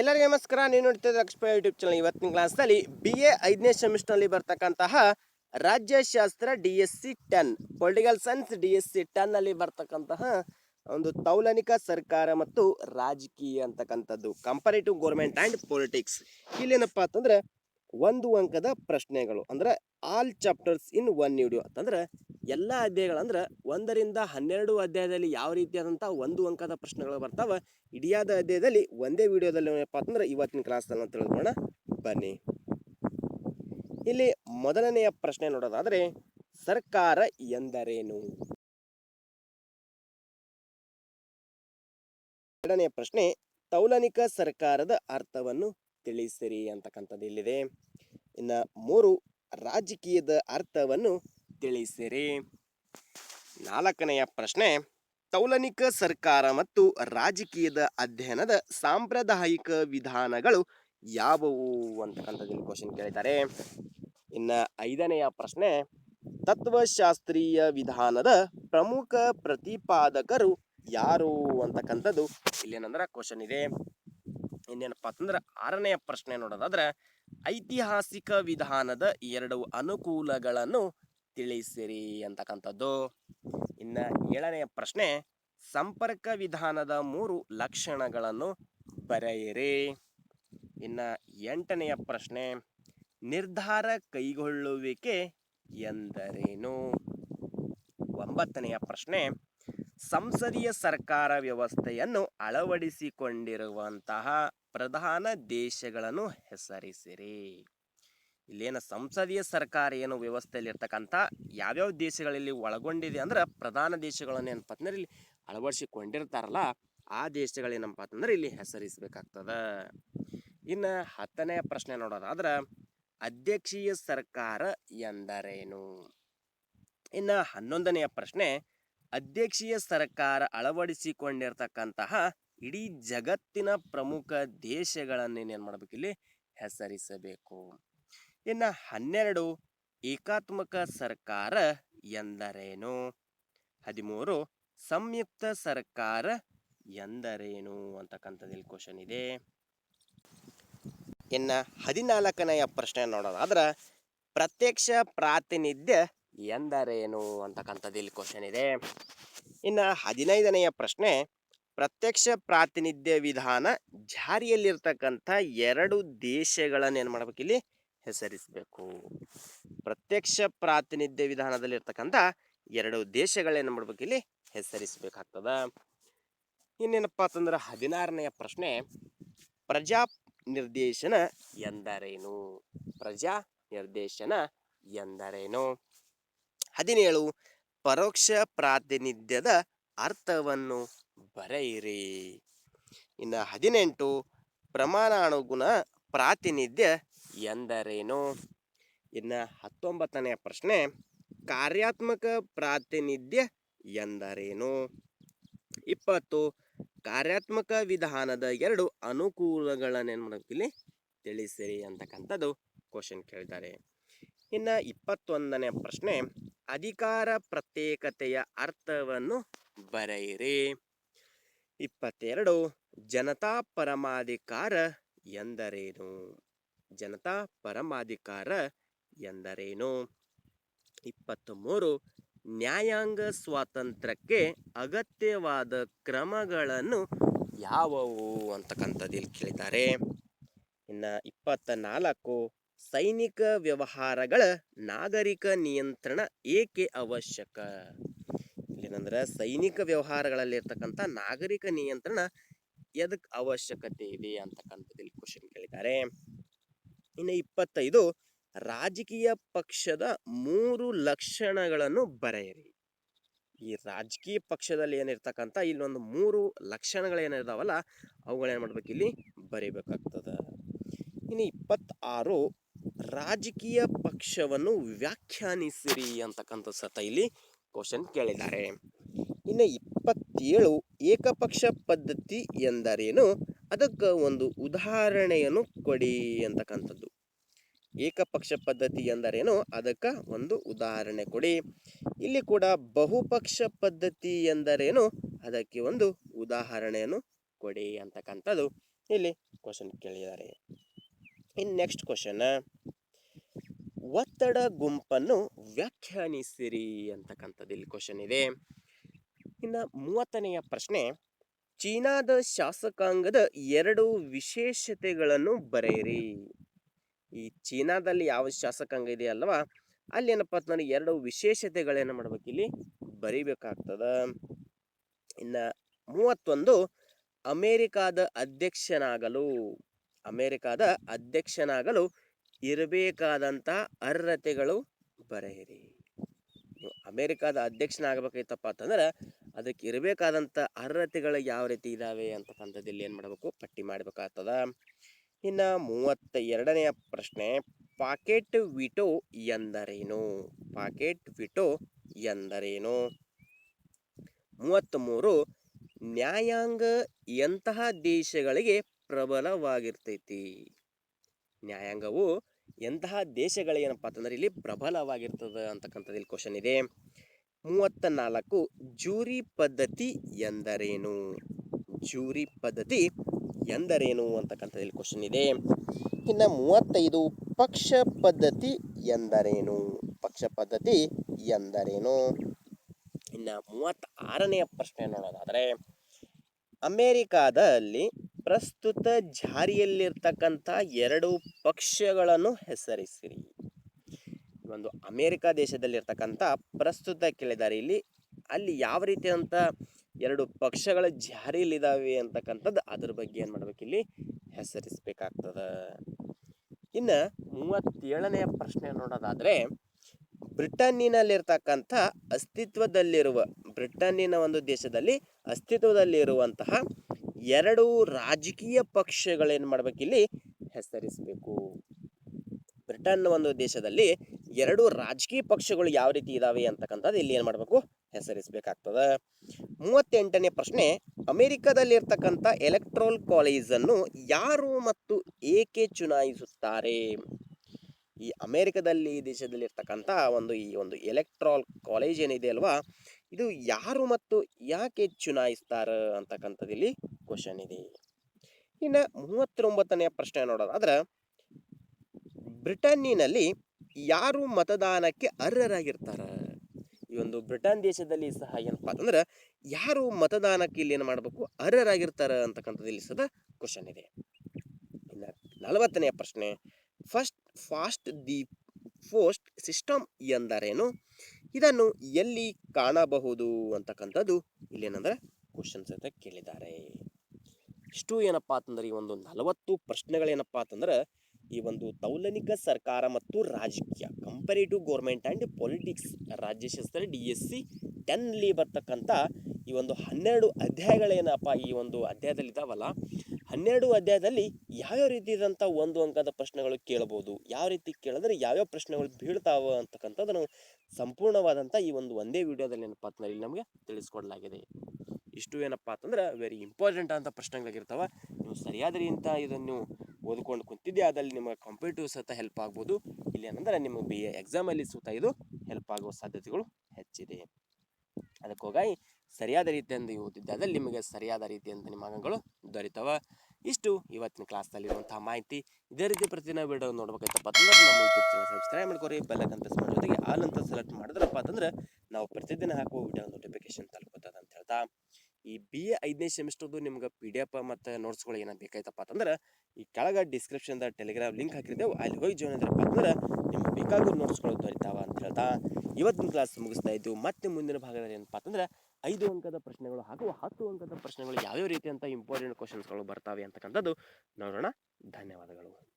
ಎಲ್ಲರಿಗೂ ನಮಸ್ಕಾರ. ನೀವು ನೋಡ್ತಿದ್ದ ಲಕ್ಷ್ಮಿ ಯೂಟ್ಯೂಬ್ ಚಾನಲ್ ಇವತ್ತಿನ ಕ್ಲಾಸ್ನಲ್ಲಿ ಬಿ ಎ ಐದನೇ ಸೆಮಿಸ್ಟರ್ನಲ್ಲಿ ಬರ್ತಕ್ಕಂತಹ ರಾಜ್ಯಶಾಸ್ತ್ರ D S C ten political science D S C ಟೆನ್ನಲ್ಲಿ ಬರ್ತಕ್ಕಂತಹ ಒಂದು ತೌಲನಿಕ ಸರ್ಕಾರ ಮತ್ತು ರಾಜಕೀಯ ಅಂತಕ್ಕಂಥದ್ದು. ಕಂಪರೇಟಿವ್ ಗೌರ್ಮೆಂಟ್ ಆ್ಯಂಡ್ ಪೊಲಿಟಿಕ್ಸ್ ಇಲ್ಲೇನಪ್ಪ ಅಂತಂದ್ರೆ ಒಂದು ಅಂಕದ ಪ್ರಶ್ನೆಗಳು. ಅಂದ್ರೆ all chapters in one video ಅಂತಂದ್ರೆ ಎಲ್ಲ ಅಧ್ಯಾಯಗಳು ಅಂದ್ರೆ ಒಂದರಿಂದ ಹನ್ನೆರಡು ಅಧ್ಯಾಯದಲ್ಲಿ ಯಾವ ರೀತಿಯಾದಂಥ ಒಂದು ಅಂಕದ ಪ್ರಶ್ನೆಗಳು ಬರ್ತಾವೆ, ಇಡಿಯಾದ ಅಧ್ಯಾಯದಲ್ಲಿ ಒಂದೇ ವಿಡಿಯೋದಲ್ಲಿ ಏನಪ್ಪ ಅಂತಂದ್ರೆ ಇವತ್ತಿನ ಕ್ಲಾಸಲ್ಲಿ ತಿಳ್ಕೊಳ್ಳೋಣ ಬನ್ನಿ. ಇಲ್ಲಿ ಮೊದಲನೆಯ ಪ್ರಶ್ನೆ ನೋಡೋದಾದ್ರೆ, ಸರ್ಕಾರ ಎಂದರೇನು? ಎರಡನೆಯ ಪ್ರಶ್ನೆ, ತೌಲನಿಕ ಸರ್ಕಾರದ ಅರ್ಥವನ್ನು ತಿಳಿಸಿರಿ ಅಂತಕ್ಕಂಥದ್ದು ಇಲ್ಲಿದೆ. ಇನ್ನು ಮೂರು ರಾಜಕೀಯದ ಅರ್ಥವನ್ನು ತಿಳಿಸಿರಿ. ನಾಲ್ಕನೆಯ ಪ್ರಶ್ನೆ, ತೌಲನಿಕ ಸರ್ಕಾರ ಮತ್ತು ರಾಜಕೀಯದ ಅಧ್ಯಯನದ ಸಾಂಪ್ರದಾಯಿಕ ವಿಧಾನಗಳು ಯಾವುವು ಅಂತಕ್ಕಂಥದ್ದು ಕ್ವಶನ್ ಕೇಳಿದ್ದಾರೆ. ಇನ್ನು ಐದನೆಯ ಪ್ರಶ್ನೆ, ತತ್ವಶಾಸ್ತ್ರೀಯ ವಿಧಾನದ ಪ್ರಮುಖ ಪ್ರತಿಪಾದಕರು ಯಾರು ಅಂತಕ್ಕಂಥದ್ದು ಇಲ್ಲೇನಂದ್ರೆ ಕ್ವಶನ್ ಇದೆ. ಇನ್ನೇನಪ್ಪ ಅಂತಂದ್ರೆ ಆರನೆಯ ಪ್ರಶ್ನೆ ನೋಡೋದಾದ್ರೆ ಐತಿಹಾಸಿಕ ವಿಧಾನದ ಎರಡು ಅನುಕೂಲಗಳನ್ನು ತಿಳಿಸಿರಿ ಅಂತಕ್ಕಂಥದ್ದು. ಇನ್ನ ಏಳನೆಯ ಪ್ರಶ್ನೆ, ಸಂಪರ್ಕ ವಿಧಾನದ ಮೂರು ಲಕ್ಷಣಗಳನ್ನು ಬರೆಯಿರಿ. ಇನ್ನ ಎಂಟನೆಯ ಪ್ರಶ್ನೆ, ನಿರ್ಧಾರ ಕೈಗೊಳ್ಳುವಿಕೆ ಎಂದರೇನು? ಒಂಬತ್ತನೆಯ ಪ್ರಶ್ನೆ ಸಂಸದೀಯ ಸರ್ಕಾರ ವ್ಯವಸ್ಥೆಯನ್ನು ಅಳವಡಿಸಿಕೊಂಡಿರುವಂತಹ ಪ್ರಧಾನ ದೇಶಗಳನ್ನು ಹೆಸರಿಸಿರಿ. ಇಲ್ಲೇನು ಸಂಸದೀಯ ಸರ್ಕಾರ ಏನು ವ್ಯವಸ್ಥೆಯಲ್ಲಿ ಇರ್ತಕ್ಕಂಥ ಯಾವ್ಯಾವ ದೇಶಗಳಲ್ಲಿ ಒಳಗೊಂಡಿದೆ ಅಂದ್ರೆ ಪ್ರಧಾನ ದೇಶಗಳನ್ನು ಏನಪ್ಪ ಅಂದ್ರೆ ಇಲ್ಲಿ ಅಳವಡಿಸಿಕೊಂಡಿರ್ತಾರಲ್ಲ, ಆ ದೇಶಗಳೇನಪ್ಪ ಅಂತಂದ್ರೆ ಇಲ್ಲಿ ಹೆಸರಿಸಬೇಕಾಗ್ತದ. ಇನ್ನು ಹತ್ತನೆಯ ಪ್ರಶ್ನೆ ನೋಡೋದಾದ್ರೆ ಅಧ್ಯಕ್ಷೀಯ ಸರ್ಕಾರ ಎಂದರೇನು? ಇನ್ನು ಹನ್ನೊಂದನೆಯ ಪ್ರಶ್ನೆ ಅಧ್ಯಕ್ಷೀಯ ಸರ್ಕಾರ ಅಳವಡಿಸಿಕೊಂಡಿರ್ತಕ್ಕಂತಹ ಇಡೀ ಜಗತ್ತಿನ ಪ್ರಮುಖ ದೇಶಗಳನ್ನೇನೇನು ಮಾಡಬೇಕು ಇಲ್ಲಿ? ಹೆಸರಿಸಬೇಕು. ಇನ್ನು ಹನ್ನೆರಡು ಏಕಾತ್ಮಕ ಸರ್ಕಾರ ಎಂದರೇನು? ಹದಿಮೂರು ಸಂಯುಕ್ತ ಸರ್ಕಾರ ಎಂದರೇನು ಅಂತಕ್ಕಂಥದ್ದು ಇಲ್ಲಿ ಕ್ವಶನ್ ಇದೆ. ಇನ್ನು ಹದಿನಾಲ್ಕನೆಯ ಪ್ರಶ್ನೆ ನೋಡೋದಾದ್ರೆ ಪ್ರತ್ಯಕ್ಷ ಪ್ರಾತಿನಿಧ್ಯ ಎಂದರೇನು ಅಂತಕ್ಕಂಥದ್ದು ಇಲ್ಲಿ ಕ್ವಶನ್ ಇದೆ. ಇನ್ನು ಹದಿನೈದನೆಯ ಪ್ರಶ್ನೆ, ಪ್ರತ್ಯಕ್ಷ ಪ್ರಾತಿನಿಧ್ಯ ವಿಧಾನ ಜಾರಿಯಲ್ಲಿರ್ತಕ್ಕಂಥ ಎರಡು ದೇಶಗಳನ್ನು ಏನು ಮಾಡ್ಬೇಕು ಇಲ್ಲಿ? ಹೆಸರಿಸಬೇಕು. ಪ್ರತ್ಯಕ್ಷ ಪ್ರಾತಿನಿಧ್ಯ ವಿಧಾನದಲ್ಲಿರ್ತಕ್ಕಂಥ ಎರಡು ದೇಶಗಳೇನು ಮಾಡ್ಬೇಕು ಇಲ್ಲಿ? ಹೆಸರಿಸಬೇಕಾಗ್ತದ. ಇನ್ನೇನಪ್ಪ ಅಂತಂದ್ರೆ ಹದಿನಾರನೆಯ ಪ್ರಶ್ನೆ, ಪ್ರಜಾ ನಿರ್ದೇಶನ ಎಂದರೇನು? ಪ್ರಜಾ ನಿರ್ದೇಶನ ಎಂದರೇನು? ಹದಿನೇಳು ಪರೋಕ್ಷ ಪ್ರಾತಿನಿಧ್ಯದ ಅರ್ಥವನ್ನು ಬರೆಯಿರಿ. ಇನ್ನು ಹದಿನೆಂಟು ಪ್ರಮಾಣಾನುಗುಣ ಪ್ರಾತಿನಿಧ್ಯ ಎಂದರೇನು? ಇನ್ನು ಹತ್ತೊಂಬತ್ತನೆಯ ಪ್ರಶ್ನೆ, ಕಾರ್ಯಾತ್ಮಕ ಪ್ರಾತಿನಿಧ್ಯ ಎಂದರೇನು? ಇಪ್ಪತ್ತು, ಕಾರ್ಯಾತ್ಮಕ ವಿಧಾನದ ಎರಡು ಅನುಕೂಲಗಳನ್ನೇನು ಮಾಡಬೇಕು ಇಲ್ಲಿ? ತಿಳಿಸಿರಿ ಅಂತಕ್ಕಂಥದ್ದು ಕ್ವಶನ್ ಕೇಳಿದ್ದಾರೆ ಇನ್ನು ಇಪ್ಪತ್ತೊಂದನೇ ಪ್ರಶ್ನೆ, ಅಧಿಕಾರ ಪ್ರತ್ಯೇಕತೆಯ ಅರ್ಥವನ್ನು ಬರೆಯಿರಿ. ಇಪ್ಪತ್ತೆರಡು, ಜನತಾ ಪರಮಾಧಿಕಾರ ಎಂದರೇನು? ಜನತಾ ಪರಮಾಧಿಕಾರ ಎಂದರೇನು? ಇಪ್ಪತ್ತ್ಮೂರು, ನ್ಯಾಯಾಂಗ ಸ್ವಾತಂತ್ರ್ಯಕ್ಕೆ ಅಗತ್ಯವಾದ ಕ್ರಮಗಳನ್ನು ಯಾವುವು ಅಂತಕ್ಕಂಥದ್ದು ಇಲ್ಲಿ ಕೇಳಿದ್ದಾರೆ. ಇನ್ನು ಇಪ್ಪತ್ತ ನಾಲ್ಕು ಸೈನಿಕ ವ್ಯವಹಾರಗಳ ನಾಗರಿಕ ನಿಯಂತ್ರಣ ಏಕೆ ಅವಶ್ಯಕ? ಏನಂದ್ರೆ ಸೈನಿಕ ವ್ಯವಹಾರಗಳಲ್ಲಿ ಇರ್ತಕ್ಕಂಥ ನಾಗರಿಕ ನಿಯಂತ್ರಣ ಎದಕ್ಕೆ ಅವಶ್ಯಕತೆ ಇದೆ ಅಂತಕ್ಕಂಥದ್ದು ಇಲ್ಲಿ ಕ್ವಶನ್ ಕೇಳಿದ್ದಾರೆ. ಇನ್ನು ಇಪ್ಪತ್ತೈದು, ರಾಜಕೀಯ ಪಕ್ಷದ ಮೂರು ಲಕ್ಷಣಗಳನ್ನು ಬರೆಯಿರಿ. ಈ ರಾಜಕೀಯ ಪಕ್ಷದಲ್ಲಿ ಏನಿರ್ತಕ್ಕಂಥ ಇಲ್ಲೊಂದು ಮೂರು ಲಕ್ಷಣಗಳೇನಿದಾವಲ್ಲ ಅವುಗಳೇನು ಮಾಡ್ಬೇಕು ಇಲ್ಲಿ ಬರೀಬೇಕಾಗ್ತದ. ಇನ್ನು ಇಪ್ಪತ್ತಾರು ರಾಜಕೀಯ ಪಕ್ಷವನ್ನು ವ್ಯಾಖ್ಯಾನಿಸಿರಿ ಅಂತಕ್ಕಂಥ ಸತ ಇಲ್ಲಿ ಕ್ವಶನ್ ಕೇಳಿದ್ದಾರೆ. ಇನ್ನು ಇಪ್ಪತ್ತೇಳು ಏಕಪಕ್ಷ ಪದ್ಧತಿ ಎಂದರೇನು? ಅದಕ್ಕೆ ಒಂದು ಉದಾಹರಣೆಯನ್ನು ಕೊಡಿ ಅಂತಕ್ಕಂಥದ್ದು. ಏಕಪಕ್ಷ ಪದ್ಧತಿ ಎಂದರೇನು? ಅದಕ್ಕೆ ಒಂದು ಉದಾಹರಣೆ ಕೊಡಿ. ಇಲ್ಲಿ ಕೂಡ ಬಹುಪಕ್ಷ ಪದ್ಧತಿ ಎಂದರೇನು? ಅದಕ್ಕೆ ಒಂದು ಉದಾಹರಣೆಯನ್ನು ಕೊಡಿ ಅಂತಕ್ಕಂಥದ್ದು. ಇಲ್ಲಿ ಕ್ವಶನ್ ಕೇಳಿದ್ದಾರೆ. ಇನ್ನು ನೆಕ್ಸ್ಟ್ ಕ್ವಶನ್ ಒತ್ತಡ ಗುಂಪನ್ನು ವ್ಯಾಖ್ಯಾನಿಸಿರಿ ಅಂತಕ್ಕಂಥದ್ದು ಇಲ್ಲಿ ಕ್ವಶನ್ ಇದೆ. ಇನ್ನು ಮೂವತ್ತನೆಯ ಪ್ರಶ್ನೆ, ಚೀನಾದ ಶಾಸಕಾಂಗದ ಎರಡು ವಿಶೇಷತೆಗಳನ್ನು ಬರೆಯಿರಿ. ಈ ಚೀನಾದಲ್ಲಿ ಯಾವ ಶಾಸಕಾಂಗ ಇದೆಯಲ್ವಾ ಅಲ್ಲಿ ಏನಪ್ಪ ಅಂತಂದ್ರೆ ಎರಡು ವಿಶೇಷತೆಗಳೇನು ಮಾಡ್ಬೇಕು ಇಲ್ಲಿ ಬರಿಬೇಕಾಗ್ತದ. ಇನ್ನು ಮೂವತ್ತೊಂದು, ಅಮೇರಿಕಾದ ಅಧ್ಯಕ್ಷನಾಗಲು ಅಮೇರಿಕಾದ ಅಧ್ಯಕ್ಷನಾಗಲು ಇರಬೇಕಾದಂಥ ಅರ್ಹತೆಗಳು ಬರೆಯಿರಿ. ನೀವು ಅಮೇರಿಕಾದ ಅಧ್ಯಕ್ಷನಾಗಬೇಕಾಯ್ತಪ್ಪ ಅಂತಂದ್ರೆ, ಅದಕ್ಕೆ ಇರಬೇಕಾದಂಥ ಅರ್ಹತೆಗಳು ಯಾವ ರೀತಿ ಇದ್ದಾವೆ ಅಂತಕ್ಕಂಥದ್ದು ಇಲ್ಲಿ ಏನು ಮಾಡಬೇಕು? ಪಟ್ಟಿ ಮಾಡಬೇಕಾಗ್ತದ. ಇನ್ನು ಮೂವತ್ತ ಎರಡನೆಯ ಪ್ರಶ್ನೆ, ಪಾಕೆಟ್ ವಿಟೋ ಎಂದರೇನು? ಪಾಕೆಟ್ ವಿಟೋ ಎಂದರೇನು? ಮೂವತ್ತ್ಮೂರು, ನ್ಯಾಯಾಂಗ ಎಂತಹ ದೇಶಗಳಿಗೆ ಪ್ರಬಲವಾಗಿರ್ತೈತಿ? ನ್ಯಾಯಾಂಗವು ಎಂತಹ ದೇಶಗಳೇನಪ್ಪ ಅಂತಂದ್ರೆ ಇಲ್ಲಿ ಪ್ರಬಲವಾಗಿರ್ತದೆ ಅಂತಕ್ಕಂಥದ್ದು ಇಲ್ಲಿ ಕ್ವಶನ್ ಇದೆ. ಮೂವತ್ತ ನಾಲ್ಕು ಜೂರಿ ಪದ್ಧತಿ ಎಂದರೇನು? ಜೂರಿ ಪದ್ಧತಿ ಎಂದರೇನು ಅಂತಕ್ಕಂಥದ್ದು ಇಲ್ಲಿ ಕ್ವಶನ್ ಇದೆ. ಇನ್ನು ಮೂವತ್ತೈದು, ಪಕ್ಷ ಪದ್ಧತಿ ಎಂದರೇನು? ಪಕ್ಷ ಪದ್ಧತಿ ಎಂದರೇನು? ಇನ್ನು ಮೂವತ್ತಾರನೆಯ ಪ್ರಶ್ನೆ ನೋಡೋದಾದರೆ, ಅಮೇರಿಕಾದಲ್ಲಿ ಪ್ರಸ್ತುತ ಜಾರಿಯಲ್ಲಿರ್ತಕ್ಕಂಥ ಎರಡು ಪಕ್ಷಗಳನ್ನು ಹೆಸರಿಸಿರಿ. ಒಂದು ಅಮೇರಿಕಾ ದೇಶದಲ್ಲಿರ್ತಕ್ಕಂಥ ಪ್ರಸ್ತುತ ಕೇಳಿದ್ದಾರೆ ಇಲ್ಲಿ, ಅಲ್ಲಿ ಯಾವ ರೀತಿಯಾದಂಥ ಎರಡು ಪಕ್ಷಗಳ ಜಾರಿಯಲ್ಲಿದ್ದಾವೆ ಅಂತಕ್ಕಂಥದ್ದು ಅದ್ರ ಬಗ್ಗೆ ಏನು ಮಾಡ್ಬೇಕು ಇಲ್ಲಿ? ಹೆಸರಿಸಬೇಕಾಗ್ತದ. ಇನ್ನು ಮೂವತ್ತೇಳನೆಯ ಪ್ರಶ್ನೆ ನೋಡೋದಾದರೆ, ಬ್ರಿಟನ್ನಿನಲ್ಲಿರ್ತಕ್ಕಂಥ ಅಸ್ತಿತ್ವದಲ್ಲಿರುವ, ಬ್ರಿಟನ್ನಿನ ಒಂದು ದೇಶದಲ್ಲಿ ಅಸ್ತಿತ್ವದಲ್ಲಿರುವಂತಹ ಎರಡು ರಾಜಕೀಯ ಪಕ್ಷಗಳೇನು ಮಾಡ್ಬೇಕಿಲ್ಲಿ ಹೆಸರಿಸಬೇಕು. ಬ್ರಿಟನ್ ಒಂದು ದೇಶದಲ್ಲಿ ಎರಡು ರಾಜಕೀಯ ಪಕ್ಷಗಳು ಯಾವ ರೀತಿ ಇದಾವೆ ಅಂತಕ್ಕಂಥದ್ದು ಇಲ್ಲಿ ಏನು ಮಾಡಬೇಕು? ಹೆಸರಿಸಬೇಕಾಗ್ತದೆ. ಮೂವತ್ತೆಂಟನೇ ಪ್ರಶ್ನೆ, ಅಮೆರಿಕದಲ್ಲಿರ್ತಕ್ಕಂಥ ಎಲೆಕ್ಟ್ರೋಲ್ ಕಾಲೇಜನ್ನು ಯಾರು ಮತ್ತು ಏಕೆ ಚುನಾಯಿಸುತ್ತಾರೆ? ಈ ಅಮೆರಿಕದಲ್ಲಿ ದೇಶದಲ್ಲಿ ಇರ್ತಕ್ಕಂಥ ಒಂದು ಈ ಒಂದು ಎಲೆಕ್ಟ್ರಾಲ್ ಕಾಲೇಜ್ ಏನಿದೆ ಅಲ್ವಾ? ಇದು ಯಾರು ಮತ್ತು ಯಾಕೆ ಚುನಾಯಿಸ್ತಾರ ಅಂತಕ್ಕಂಥದ್ದು ಇಲ್ಲಿ ಕ್ವಶನ್ ಇದೆ. ಇನ್ನು ಮೂವತ್ತೊಂಬತ್ತನೆಯ ಪ್ರಶ್ನೆ ನೋಡೋದಾದ್ರೆ ಬ್ರಿಟನ್ನಿನಲ್ಲಿ ಯಾರು ಮತದಾನಕ್ಕೆ ಅರ್ಹರಾಗಿರ್ತಾರ? ಈ ಒಂದು ಬ್ರಿಟನ್ ದೇಶದಲ್ಲಿ ಸಹ ಏನಪ್ಪ ಅಂತಂದ್ರೆ ಯಾರು ಮತದಾನಕ್ಕೆ ಇಲ್ಲಿ ಏನು ಮಾಡಬೇಕು? ಅರ್ಹರಾಗಿರ್ತಾರ ಅಂತಕ್ಕಂಥದ್ದು ಇಲ್ಲಿ ಸದ ಕ್ವಶನ್ ಇದೆ. ಇನ್ನು ನಲವತ್ತನೆಯ ಪ್ರಶ್ನೆ first past the post system ಎಂದರೇನು? ಇದನ್ನು ಎಲ್ಲಿ ಕಾಣಬಹುದು ಅಂತಕ್ಕಂಥದ್ದು ಇಲ್ಲೇನಂದ್ರೆ ಕ್ವಶನ್ಸ್ ಅಂತ ಕೇಳಿದ್ದಾರೆ. ಇಷ್ಟು ಏನಪ್ಪ ಅಂತಂದ್ರೆ, ಈ ಒಂದು ನಲವತ್ತು ಪ್ರಶ್ನೆಗಳೇನಪ್ಪ ಅಂತಂದ್ರೆ, ಈ ಒಂದು ತೌಲನಿಕ ಸರ್ಕಾರ ಮತ್ತು ರಾಜಕೀಯ ಕಂಪೇರಿಟಿವ್ ಗೌರ್ಮೆಂಟ್ ಆ್ಯಂಡ್ ಪೊಲಿಟಿಕ್ಸ್ ರಾಜ್ಯಶಾಸ್ತ್ರ ಡಿ ಎಸ್ ಸಿ ಟೆನ್ಲಿ ಬರ್ತಕ್ಕಂಥ ಈ ಒಂದು ಹನ್ನೆರಡು ಅಧ್ಯಾಯಗಳೇನಪ್ಪ ಈ ಒಂದು ಅಧ್ಯಾಯದಲ್ಲಿ ಇದಾವಲ್ಲ ಹನ್ನೆರಡು ಅಧ್ಯಾಯದಲ್ಲಿ ಯಾವ್ಯಾವ ರೀತಿಯಾದಂಥ ಒಂದು ಅಂಕದ ಪ್ರಶ್ನೆಗಳು ಕೇಳ್ಬೋದು ಯಾವ ರೀತಿ ಕೇಳಿದ್ರೆ ಯಾವ್ಯಾವ ಪ್ರಶ್ನೆಗಳು ಬೀಳ್ತಾವ ನಾವು ಸಂಪೂರ್ಣವಾದಂಥ ಈ ಒಂದು ಒಂದೇ ವಿಡಿಯೋದಲ್ಲಿ ಏನಪ್ಪ ಅಂತಂದ್ರೆ ಇಲ್ಲಿ ನಮಗೆ ತಿಳಿಸ್ಕೊಡಲಾಗಿದೆ. ಇಷ್ಟು ಏನಪ್ಪ ಅಂತಂದ್ರೆ ವೆರಿ ಇಂಪಾರ್ಟೆಂಟ್ ಅಂತ ಪ್ರಶ್ನೆಗಳಾಗಿರ್ತಾವೆ ನೀವು ಸರಿಯಾದ ರೀತಿಯಿಂದ ಇದನ್ನು ಓದ್ಕೊಂಡು ಕುಂತಿದ್ದೆ ಅದಲ್ಲಿ ನಿಮಗೆ ಕಾಂಪಿಟೇಟಿವ್ ಸಹಿತ ಹೆಲ್ಪ್ ಆಗ್ಬೋದು. ಇಲ್ಲಿ ಏನಂದ್ರೆ ನಿಮಗೆ ಬಿ ಎ ಎಕ್ಸಾಮಲ್ಲಿ ಸುತ್ತ ಇದು ಹೆಲ್ಪ್ ಆಗುವ ಸಾಧ್ಯತೆಗಳು ಹೆಚ್ಚಿದೆ. ಅದಕ್ಕೋಗಿ ಸರಿಯಾದ ರೀತಿಯಿಂದ ಓದಿದ್ದೆ. ಅದರಲ್ಲಿ ನಿಮಗೆ ಸರಿಯಾದ ರೀತಿಯಂತ ನಿಮ್ಮ ಅಂಗಗಳು ದೊರೀತಾವ. ಇಷ್ಟು ಇವತ್ತಿನ ಕ್ಲಾಸ್ನಲ್ಲಿರುವಂತಹ ಮಾಹಿತಿ. ಇದೇ ರೀತಿ ಪ್ರತಿದಿನ ವಿಡಿಯೋ ನೋಡ್ಬೇಕಾಯ್ತಪ್ಪ ಅಂತಂದ್ರೆ ನಮ್ಮ ಯೂಟ್ಯೂಬ್ ಚಾನಲ್ ಸಬ್ಸ್ಕ್ರೈಬ್ ಮಾಡ್ಕೊರಿ ಬೆಲ್ಲ ಅಂತ ಜೊತೆಗೆ ಆಲ್ ಅಂತ ಸೆಲೆಕ್ಟ್ ಮಾಡಿದ್ರಪ್ಪ ಅಂತಂದ್ರೆ ನಾವು ಪ್ರತಿದಿನ ಹಾಕುವ ವಿಡಿಯೋ ನೋಟಿಫಿಕೇಶನ್ ತಲುಪುತ್ತದೆ ಅಂತ ಹೇಳ್ತಾ. ಈ ಬಿ ಎ ಐದನೇ ಸೆಮಿಸ್ಟರ್ದು ನಿಮ್ಗೆ ಪಿ ಡಿ ಎಫ್ ಮತ್ತು ನೋಟ್ಸ್ಗಳು ಏನೋ ಬೇಕಾಯ್ತಪ್ಪ ಅಂತಂದ್ರೆ ಈ ಕೆಳಗೆ ಡಿಸ್ಕ್ರಿಪ್ಷನ್ದ ಟೆಲಿಗ್ರಾಮ್ ಲಿಂಕ್ ಹಾಕಿರ್ತೇವೆ, ಅಲ್ಲಿ ಹೋಗಿ ಜಾಯ್ನ್ ಆದ್ರಪ್ಪ ಅಂದ್ರೆ ನಿಮ್ಗೆ ಬೇಕಾಗೋ ನೋಟ್ಸ್ಗಳು ದೊರೀತಾವ ಅಂತ ಹೇಳ್ತಾ. ಇವತ್ತಿನ ಕ್ಲಾಸ್ ಮುಗಿಸ್ತಾ ಇದ್ದು ಮತ್ತೆ ಮುಂದಿನ ಭಾಗದಲ್ಲಿ ಏನಪ್ಪ ಅಂತಂದ್ರೆ ಐದು ಅಂಕದ ಪ್ರಶ್ನೆಗಳು ಹಾಗೂ ಹತ್ತು ಅಂಕದ ಪ್ರಶ್ನೆಗಳು ಯಾವ್ಯಾವ ರೀತಿಯಂಥ ಇಂಪಾರ್ಟೆಂಟ್ ಕ್ವಶನ್ಸ್ಗಳು ಬರ್ತಾವೆ ಅಂತಕ್ಕಂಥದ್ದು ನೋಡೋಣ. ಧನ್ಯವಾದಗಳು.